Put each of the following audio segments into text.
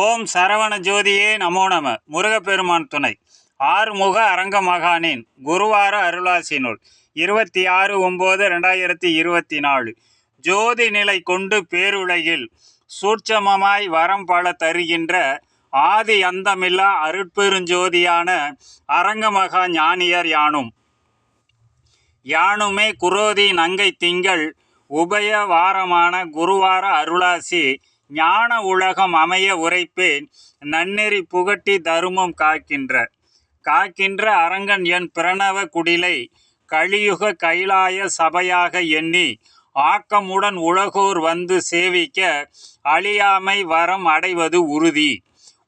ஓம் சரவண ஜோதியே நமோ நம. முருகப்பெருமான் துணை. ஆறுமுக அரங்க மகானின் குருவார அருளாசி நூல் இருபத்தி ஆறு ஒம்பது ரெண்டாயிரத்தி இருபத்தி நாலு ஜோதி நிலை கொண்டு பேருலகில் சூட்சமமாய் வரம் பல தருகின்ற ஆதி அந்தமில்லா அருட்பெருஞ்சோதியான அரங்கமகா ஞானியர் யானும். யானுமே குரோதி நங்கை திங்கள் உபய வாரமான குருவார அருளாசி ஞான உலகம் அமைய உரைப்பேன் நன்னெறி புகட்டி தருமம் காக்கின்ற. காக்கின்ற அரங்கன் என் பிரணவ குடிலை கலியுக கைலாய சபையாக எண்ணி ஆக்கமுடன் உலகோர் வந்து சேவிக்க அழியாமை வரம் அடைவது உறுதி.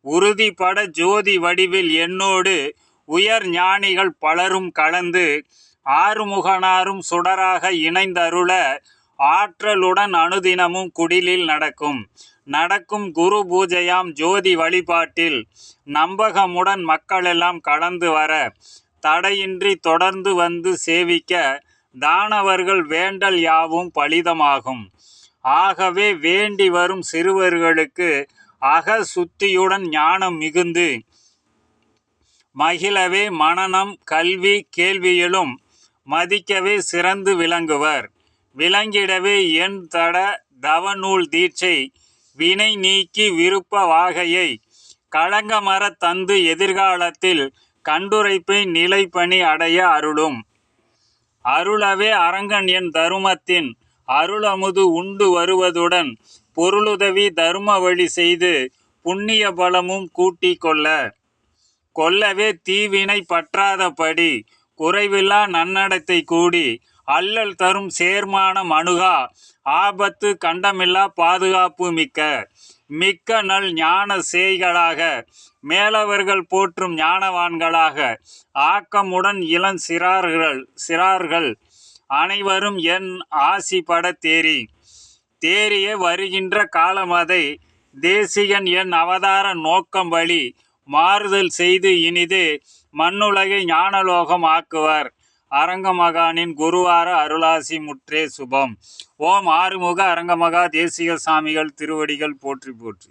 உறுதிப்பட ஜோதி வடிவில் என்னோடு உயர் ஞானிகள் பலரும் கலந்து ஆறுமுகனாரும் சுடராக இணைந்தருள ஆற்றலுடன் அனுதினமும் குடிலில் நடக்கும். நடக்கும் குரு பூஜையாம் ஜோதி வழிபாட்டில் நம்பகமுடன் மக்களெல்லாம் கலந்து வர தடையின்றி தொடர்ந்து வந்து சேவிக்க தானவர்கள் வேண்டல் யாவும் பலிதமாகும். ஆகவே வேண்டி வரும் சிறுவர்களுக்கு அக சுத்தியுடன் ஞானம் மிகுந்து மகிழவே மனநம் கல்வி கேள்வியிலும் மதிக்கவே சிறந்து விளங்குவர். விளங்கிடவே என் தட தவநூல் தீட்சை வினை நீக்கி விருப்ப வாகையை. களங்கமர தந்து எதிர்காலத்தில் கண்டுரைப்பை நிலைப்பணி அடைய அருளும். அருளவே அரங்கன் என் தருமத்தின் அருளமுது உண்டு வருவதுடன் பொருளுதவி தரும வழி செய்து புண்ணிய பலமும் கூட்டி கொள்ள. கொல்லவே தீவினை பற்றாதபடி குறைவில்லா நன்னடத்தை கூடி அல்லல் தரும் சேர்மானம் அணுகா ஆபத்து கண்டமில்லா பாதுகாப்பு மிக்க. மிக்க நல் ஞான சேய்களாக மேலவர்கள் போற்றும் ஞானவான்களாக ஆக்கமுடன் இளம் சிறார்கள் சிறார்கள் அனைவரும் என் ஆசி பட தேரி தேரிய வருகின்ற காலமதை தேசிகன் என் அவதார நோக்கம் வழி மாறுதல் செய்து இனிது மண்ணுலகை ஞானலோகம் ஆக்குவர். அரங்கமகானின் குருவார அருளாசி முற்றே சுபம். ஓம் ஆறுமுக அரங்கமகா தேசிக சாமிகள் திருவடிகள் போற்றி போற்றி.